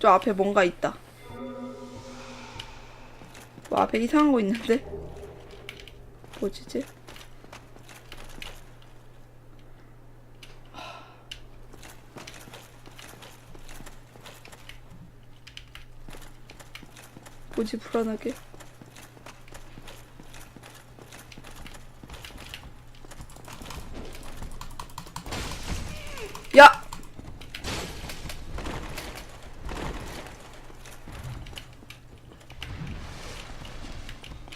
저 앞에 뭔가 있다. 뭐 앞에 이상한 거 있는데? 뭐지지? 뭐지 불안하게. 야!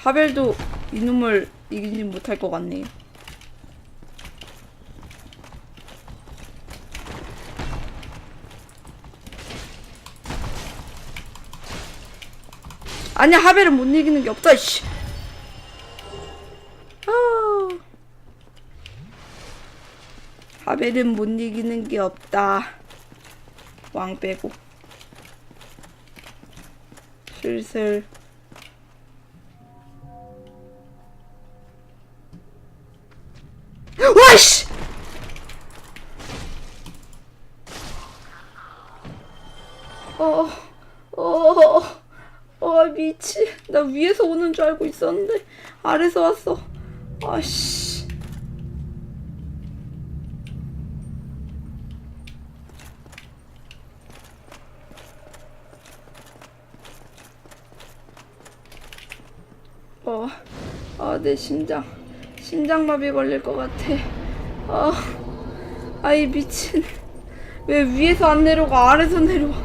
하벨도 이놈을 이기진 못할 것 같네요. 아니야 하벨은 못 이기는 게 없다 씨. 아. 하벨은 못 이기는 게 없다. 왕 빼고. 슬슬 와씨! 어, 어, 어, 미치. 나 위에서 오는 줄 알고 있었는데 아래서 왔어. 아씨. 어, 아, 내 심장. 심장마비 걸릴 것 같아. 아, 아이, 미친. 왜 위에서 안 내려가, 아래서 내려와.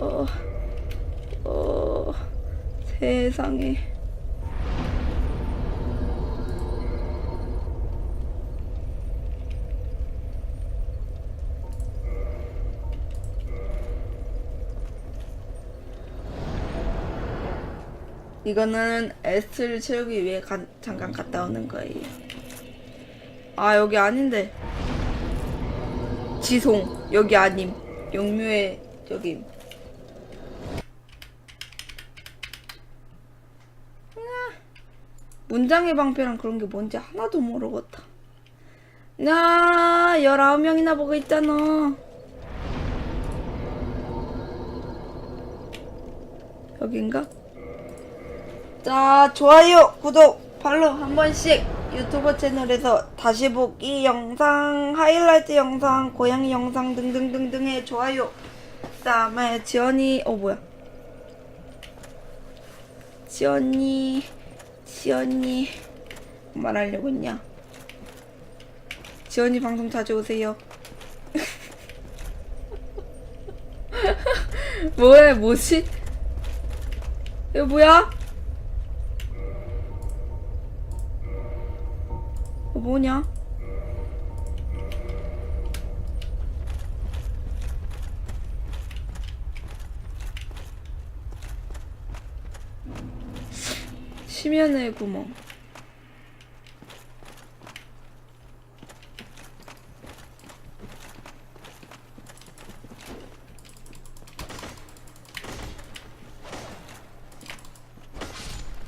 어, 어, 세상에. 이거는 S를 채우기 위해 가, 잠깐 갔다 오는 거예요. 아 여기 아닌데. 지송 여기 아님. 영묘의 저기. 아, 문장의 방패랑 그런 게 뭔지 하나도 모르겠다. 나 19명이나 보고 있잖아. 여긴가? 자, 좋아요, 구독, 팔로우 한 번씩 유튜브 채널에서 다시 보기 영상, 하이라이트 영상, 고양이 영상 등등등등의 좋아요. 그다음에 지연이, 어 뭐야? 지연이, 지연이 말하려고 했냐? 지연이 방송 자주 오세요. 뭐해, 뭐지? 이거 뭐야? 뭐냐? 심연의 구멍.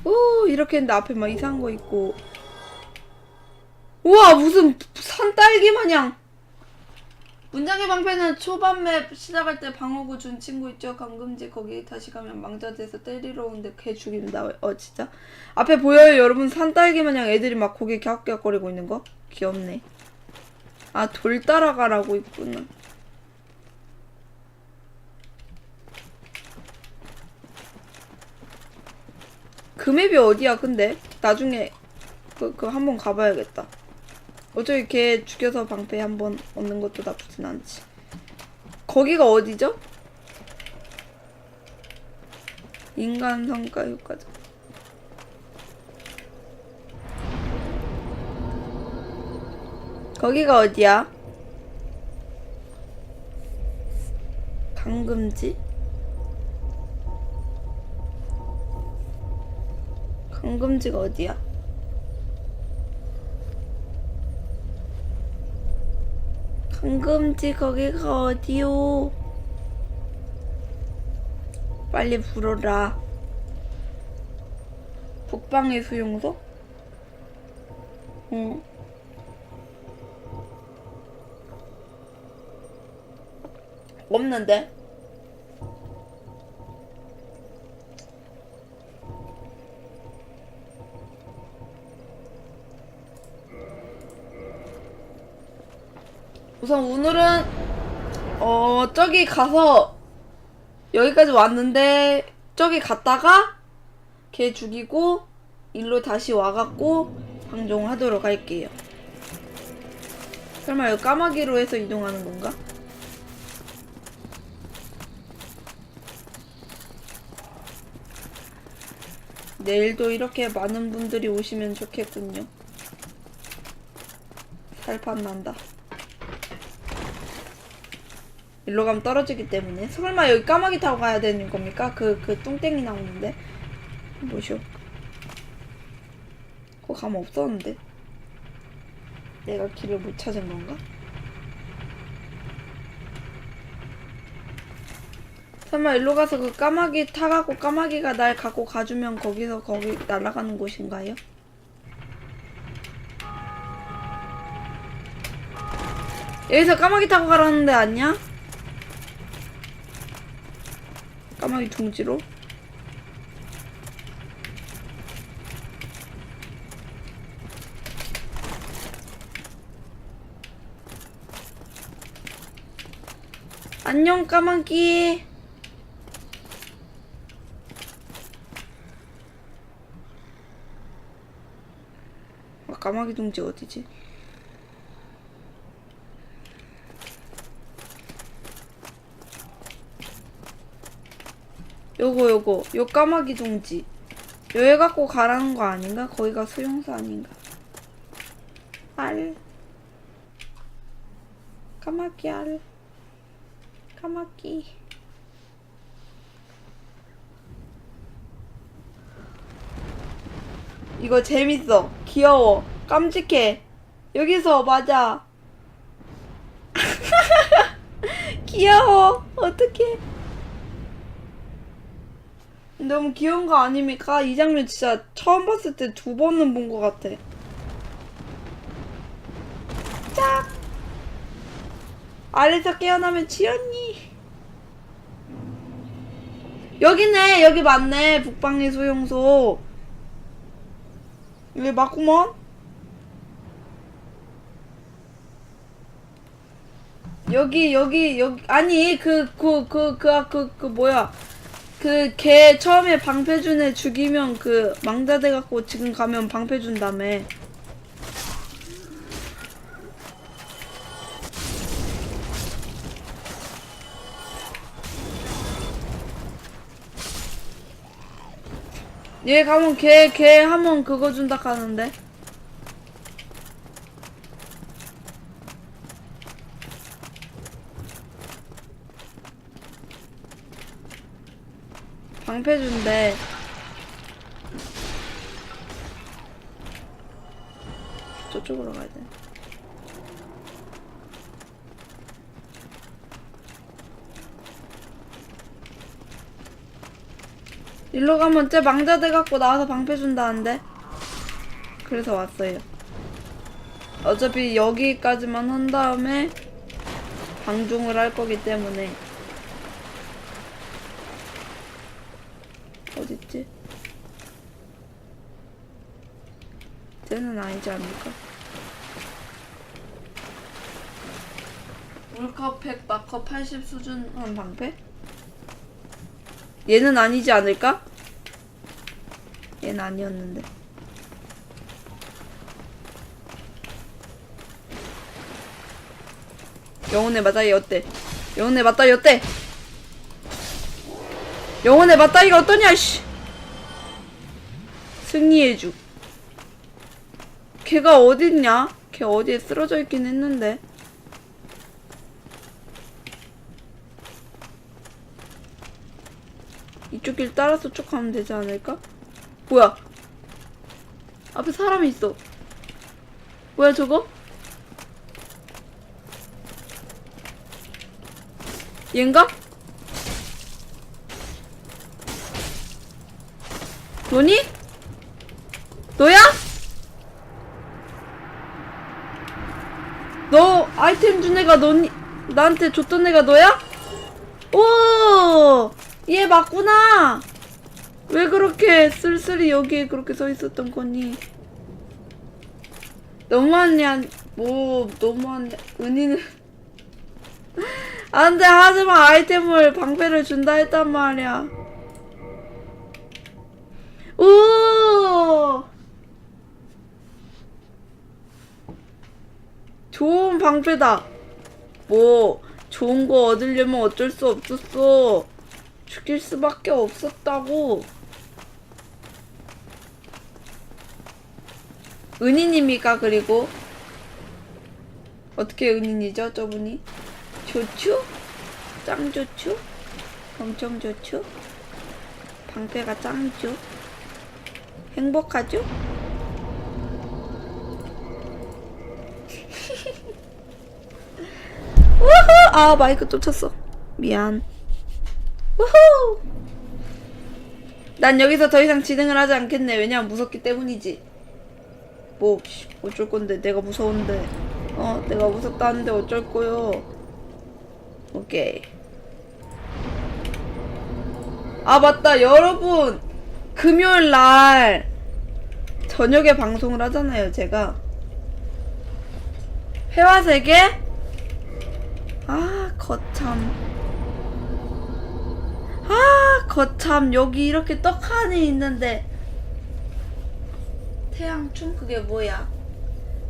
오, 이렇게 했는데 앞에 막 이상한 거 있고. 우와 무슨 산딸기 마냥. 문장의 방패는 초반 맵 시작할 때 방어구 준 친구 있죠? 감금지 거기 다시 가면 망자돼서 때리러 오는데 걔 죽인다. 어 진짜? 앞에 보여요 여러분. 산딸기 마냥 애들이 막 고개 갸웃갸웃거리고 있는 거? 귀엽네. 아 돌 따라가라고 있구나. 그 맵이 어디야 근데? 나중에 그, 그 한번 가봐야겠다 어차피 걔 죽여서 방패 한 번 얻는 것도 나쁘진 않지. 거기가 어디죠? 인간 성과 효과죠. 거기가 어디야? 강금지? 강금지가 어디야? 강금지 거기가 어디요? 빨리 불어라. 북방의 수용소? 응. 없는데? 우선 오늘은 어 저기 가서 여기까지 왔는데 저기 갔다가 걔 죽이고 일로 다시 와갖고 방종하도록 할게요. 설마 여기 까마귀로 해서 이동하는 건가? 내일도 이렇게 많은 분들이 오시면 좋겠군요. 살판 난다. 일로 가면 떨어지기 때문에. 설마 여기 까마귀 타고 가야 되는 겁니까? 그, 그 똥땡이 나오는데. 뭐쇼? 거 가면 없었는데. 내가 길을 못 찾은 건가? 설마 일로 가서 그 까마귀 타갖고 까마귀가 날 갖고 가주면 거기서 거기 날아가는 곳인가요? 여기서 까마귀 타고 가라는 데 아니야? 까마귀 둥지로? 안녕 까마귀 아, 까마귀 둥지 어디지? 요거 요거. 요 까마귀 둥지. 여기 갖고 가라는 거 아닌가? 거기가 수용소 아닌가? 알. 까마귀 알. 까마귀. 이거 재밌어. 귀여워. 깜찍해. 여기서 맞아. 귀여워. 어떡해 너무 귀여운 거 아닙니까? 이 장면 진짜 처음 봤을 때 두 번은 본 것 같아. 짝! 아래서 깨어나면 지연이. 여기네 여기 맞네 북방의 수용소. 여기 맞구먼? 여기 여기 여기 아니 그 그 그 그 그그 뭐야 그 걔 처음에 방패준 애 죽이면 그 망자 돼 갖고 지금 가면 방패 준다며 얘 가면 걔 걔 하면 그거 준다 하는데 방패 준대 저쪽으로 가야 돼. 일로 가면 쟤 망자 돼 갖고 나와서 방패 준다는데? 그래서 왔어요. 어차피 여기까지만 한 다음에 방종을 할 거기 때문에 어딨지? 쟤는 아니지 않을까? 물컵 100, 마컵 80 수준 한 방패? 얘는 아니지 않을까? 얘는 아니었는데. 영혼의 맞다이 어때? 영혼의 맞다이 어때? 영혼의 맞다이가 어떠냐, 씨! 승리해주. 걔가 어딨냐? 걔 어디에 쓰러져 있긴 했는데. 이쪽 길 따라서 쭉 가면 되지 않을까? 뭐야? 앞에 사람이 있어. 뭐야 저거? 얘인가? 너니? 너야? 너 아이템 준 애가 너니? 나한테 줬던 애가 너야? 오! 얘 맞구나! 왜 그렇게 쓸쓸히 여기에 그렇게 서 있었던 거니? 너무하냐, 뭐, 너무하냐, 은희는. 안 돼, 하지만 아이템을 방패를 준다 했단 말이야. 오! 좋은 방패다. 뭐, 좋은 거 얻으려면 어쩔 수 없었어. 죽일 수밖에 없었다고. 은희님이가 그리고 어떻게 은희이죠 저분이? 좋죠? 짱 좋죠? 엄청 좋죠? 방패가 짱이죠? 행복하죠? 우후! 아 마이크 또 쳤어. 미안. 우후! 난 여기서 더 이상 진행을 하지 않겠네. 왜냐면 무섭기 때문이지. 뭐 씨, 어쩔 건데 내가 무서운데. 어, 내가 무섭다는데 어쩔 거요. 오케이. 아 맞다 여러분 금요일 날 저녁에 방송을 하잖아요 제가 회화세계 아 거참. 아 거참. 여기 이렇게 떡하니 있는데. 태양충 그게 뭐야?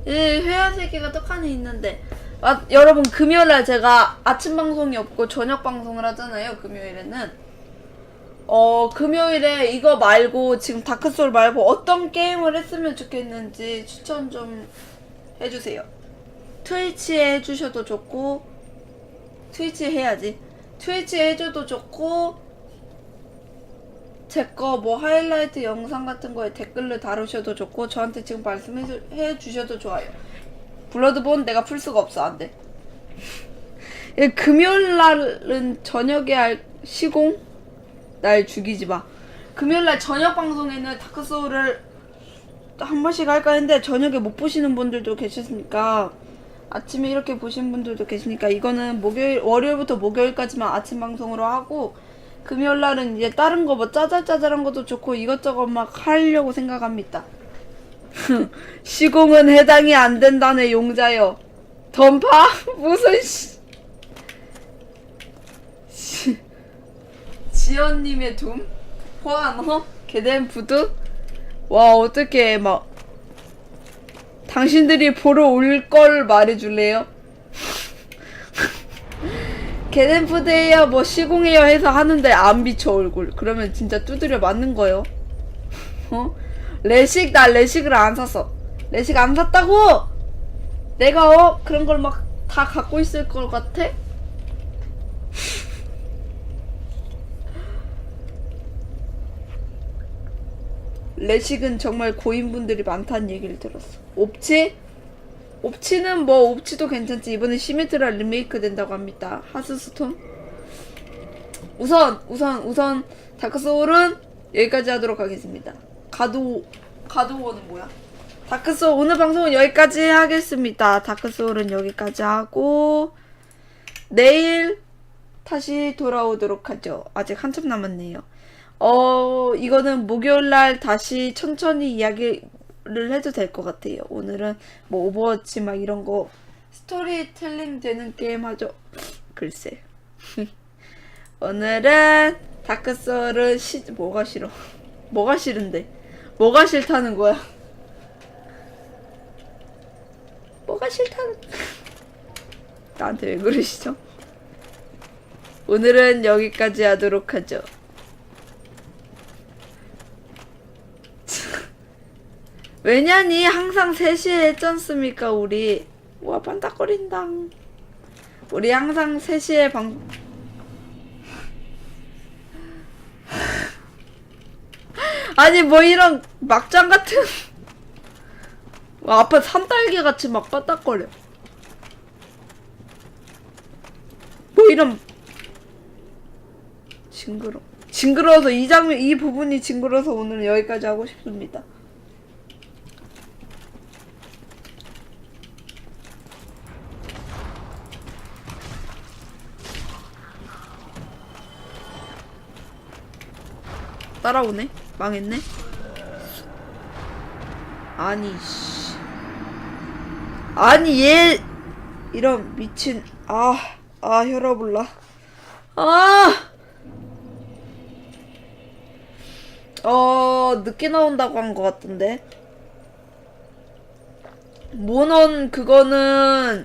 예 회화세계가 떡하니 있는데. 아, 여러분 금요일날 제가 아침 방송이 없고 저녁 방송을 하잖아요 금요일에는. 어 금요일에 이거 말고 지금 다크소울 말고 어떤 게임을 했으면 좋겠는지 추천 좀 해주세요. 트위치에 해주셔도 좋고 트위치 해야지. 트위치 해줘도 좋고 제 거 뭐 하이라이트 영상 같은 거에 댓글을 다루셔도 좋고 저한테 지금 말씀해 주셔도 좋아요. 블러드본 내가 풀 수가 없어 안돼. 예, 금요일 날은 저녁에 할 시공? 날 죽이지 마. 금요일 날 저녁 방송에는 다크소울을 한 번씩 할까 했는데 저녁에 못 보시는 분들도 계셨으니까 아침에 이렇게 보신 분들도 계시니까 이거는 목요일 월요일부터 목요일까지만 아침 방송으로 하고 금요일 날은 이제 다른 거 뭐 짜잘짜잘한 것도 좋고 이것저것 막 하려고 생각합니다. 시공은 해당이 안 된다네 용자여. 던파 무슨 씨. 시- 지연님의 둠 호환호 게덴 부두 와 어떻게 막 당신들이 보러 올 걸 말해줄래요? 게덴푸드에요 뭐 시공해요 해서 하는데 안 비춰 얼굴 그러면 진짜 두드려 맞는 거요 어? 레식 나 레식을 안 샀어 레식 안 샀다고 내가 어 그런 걸 막 다 갖고 있을 것 같아? 레식은 정말 고인분들이 많다는 얘기를 들었어. 옵치? 옵치는 뭐 옵치도 괜찮지. 이번에 시메트라 리메이크 된다고 합니다. 하스스톤 우선 우선 우선 다크소울은 여기까지 하도록 하겠습니다. 가도 가도원은 뭐야? 다크소울 오늘 방송은 여기까지 하겠습니다. 다크소울은 여기까지 하고 내일 다시 돌아오도록 하죠. 아직 한참 남았네요 어 이거는 목요일날 다시 천천히 이야기를 해도 될 것 같아요. 오늘은 뭐 오버워치 막 이런 거 스토리텔링 되는 게임 하죠. 글쎄. 오늘은 다크소울은 시 뭐가 싫어? 뭐가 싫은데? 뭐가 싫다는 거야? 뭐가 싫다는? 나한테 왜 그러시죠? 오늘은 여기까지 하도록 하죠. 왜냐니 항상 3시에 했지 않습니까 우리? 와 반짝거린다 우리 항상 3시에 방 아니 뭐 이런 막장 같은 와, 앞에 산딸기 같이 막 반짝거려. 뭐 이런 징그러 징그러워서 이 장면 이 부분이 징그러워서 오늘 여기까지 하고 싶습니다 따라오네. 망했네. 아니 씨. 아니 얘 이런 미친 아, 아 혈압올라. 아. 어, 늦게 나온다고 한 것 같던데. 모넌 그거는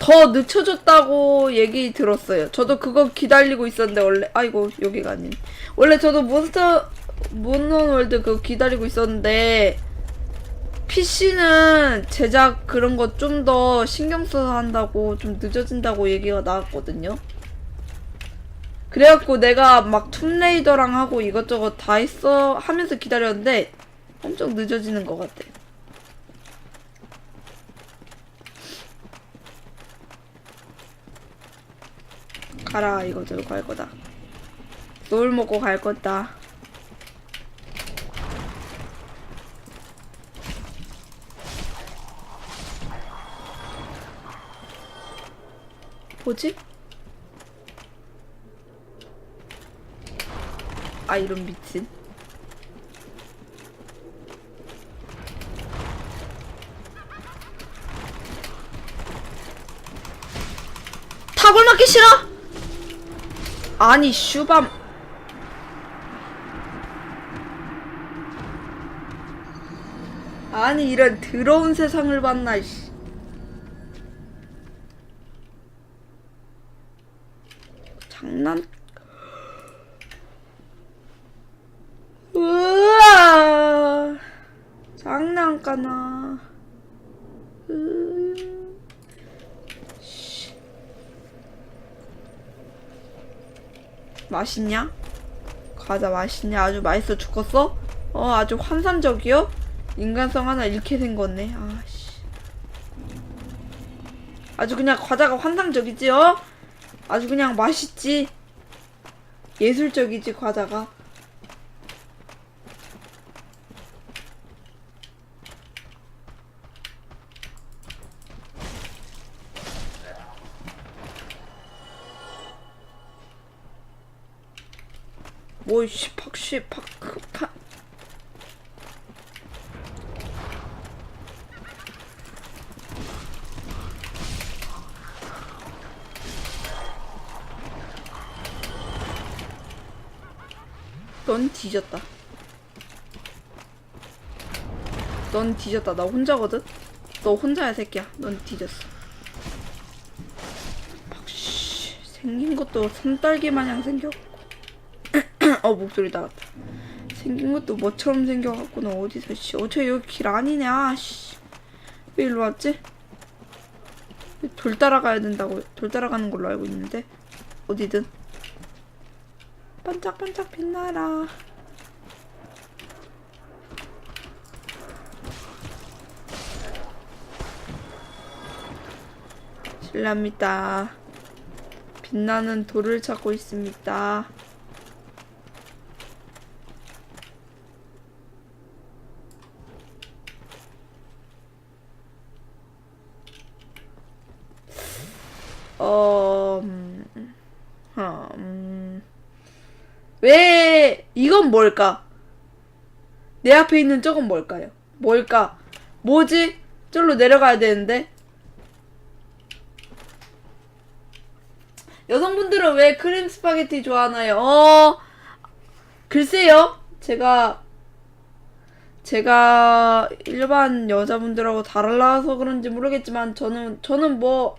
더 늦춰졌다고 얘기 들었어요. 저도 그거 기다리고 있었는데 원래 아이고 여기가 아닌. 원래 저도 몬스터 모넌 월드 그거 기다리고 있었는데 PC는 제작 그런 거 좀 더 신경 써서 한다고 좀 늦어진다고 얘기가 나왔거든요. 그래갖고 내가 막 툼레이더랑 하고 이것저것 다 했어 하면서 기다렸는데 엄청 늦어지는 것 같아. 가라 이거 들고 갈 거다. 노을 먹고 갈 거다. 뭐지? 아 이런 미친 타골 맞기 싫어? 아니 슈밤. 아니 이런 더러운 세상을 봤나 이씨 장난 우와 장난까나 으... 씨. 맛있냐? 과자 맛있냐? 아주 맛있어 죽었어? 어 아주 환상적이요? 인간성 하나 잃게 생겼네 아씨 아주 그냥 과자가 환상적이지 어? 아주 그냥 맛있지 예술적이지 과자가 뭐씨 팍씨 팍팍 넌 뒤졌다. 넌 뒤졌다. 나 혼자거든? 너 혼자야, 새끼야. 넌 뒤졌어. 씨, 생긴 것도 손딸기 마냥 생겼고. 어, 목소리 나갔다. 생긴 것도 뭐처럼 생겨갖고, 너 어디서, 씨. 어차피 여기 길 아니네, 아, 씨. 왜 일로 왔지? 돌 따라가야 된다고, 돌 따라가는 걸로 알고 있는데. 어디든. 반짝반짝 빛나라. 실례합니다. 빛나는 돌을 찾고 있습니다. 어, 음, 음, 뭘까? 내 앞에 있는 저건 뭘까요? 뭘까? 뭐지? 저로 내려가야 되는데. 여성분들은 왜 크림 스파게티 좋아하나요? 어, 글쎄요. 제가 제가 일반 여자분들하고 달라서 그런지 모르겠지만 저는 저는 뭐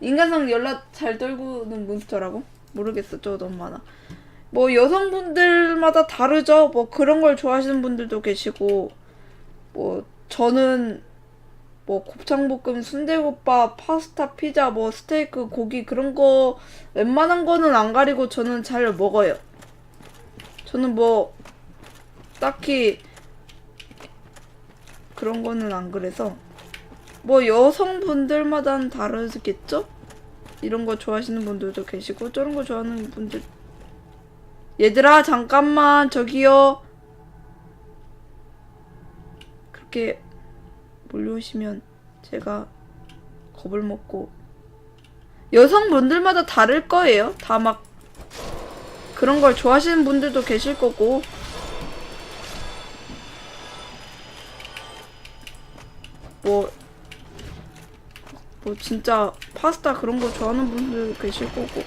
인간성 연락 잘 떨구는 몬스터라고? 모르겠어. 저 너무 많아. 뭐 여성분들마다 다르죠. 뭐 그런 걸 좋아하시는 분들도 계시고 뭐 저는 뭐 곱창볶음, 순대국밥, 파스타, 피자, 뭐 스테이크, 고기 그런 거 웬만한 거는 안 가리고 저는 잘 먹어요. 저는 뭐 딱히 그런 거는 안 그래서 뭐 여성분들마다는 다르겠죠? 이런 거 좋아하시는 분들도 계시고 저런 거 좋아하는 분들 얘들아 잠깐만 저기요. 그렇게 몰려오시면 제가 겁을 먹고 여성분들마다 다를 거예요. 다 막 그런 걸 좋아하시는 분들도 계실 거고. 뭐, 뭐 진짜 파스타 그런 거 좋아하는 분들 계실 거고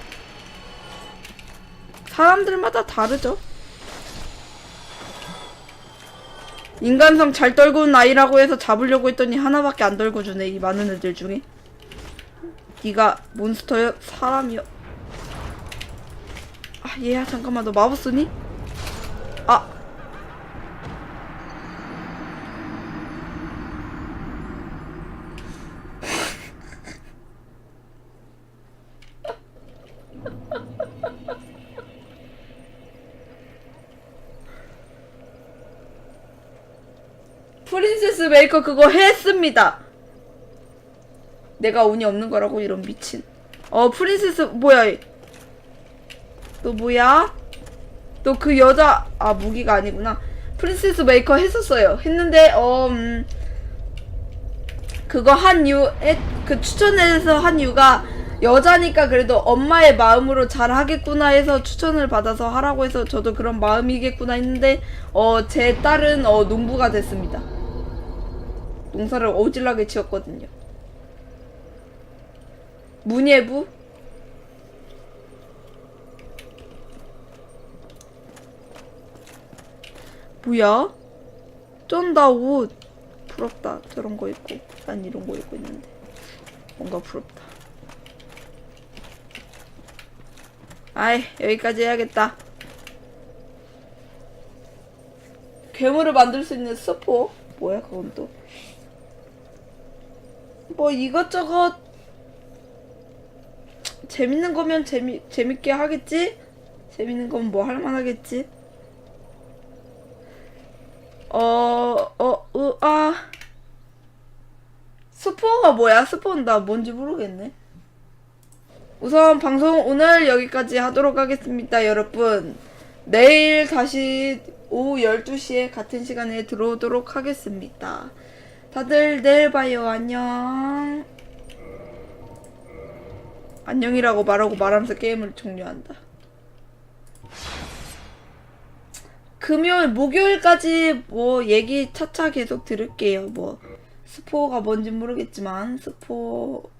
사람들마다 다르죠. 인간성 잘 떨구는 아이라고 해서 잡으려고 했더니 하나밖에 안 떨궈주네 이 많은 애들 중에 네가 몬스터여 사람이여 아 얘야 잠깐만 너 마법 쓰니? 아 메이커 그거 했습니다. 내가 운이 없는 거라고 이런 미친. 어 프린세스 뭐야? 얘. 너 뭐야? 너 그 여자 아 무기가 아니구나. 프린세스 메이커 했었어요. 했는데 어 음, 그거 한 이유 그 추천해서 한 이유가 여자니까 그래도 엄마의 마음으로 잘 하겠구나 해서 추천을 받아서 하라고 해서 저도 그런 마음이겠구나 했는데 어 제 딸은 어 농부가 됐습니다. 농사를 어질나게 지었거든요. 문예부? 뭐야? 쩐다 옷. 부럽다. 저런 거 입고. 난 이런 거 입고 있는데. 뭔가 부럽다. 아이, 여기까지 해야겠다. 괴물을 만들 수 있는 스포? 뭐야, 그건 또. 뭐 이것저것 재밌는 거면 재미 재밌게 하겠지? 재밌는 건 뭐 할만하겠지? 어, 어, 으, 아. 스포가 뭐야? 스포는 나 뭔지 모르겠네. 우선 방송 오늘 여기까지 하도록 하겠습니다, 여러분. 내일 다시 오후 12시에 같은 시간에 들어오도록 하겠습니다. 다들 내일 봐요. 안녕. 안녕이라고 말하고 말하면서 게임을 종료한다. 금요일, 목요일까지 뭐 얘기 차차 계속 들을게요. 뭐 스포가 뭔지 모르겠지만 스포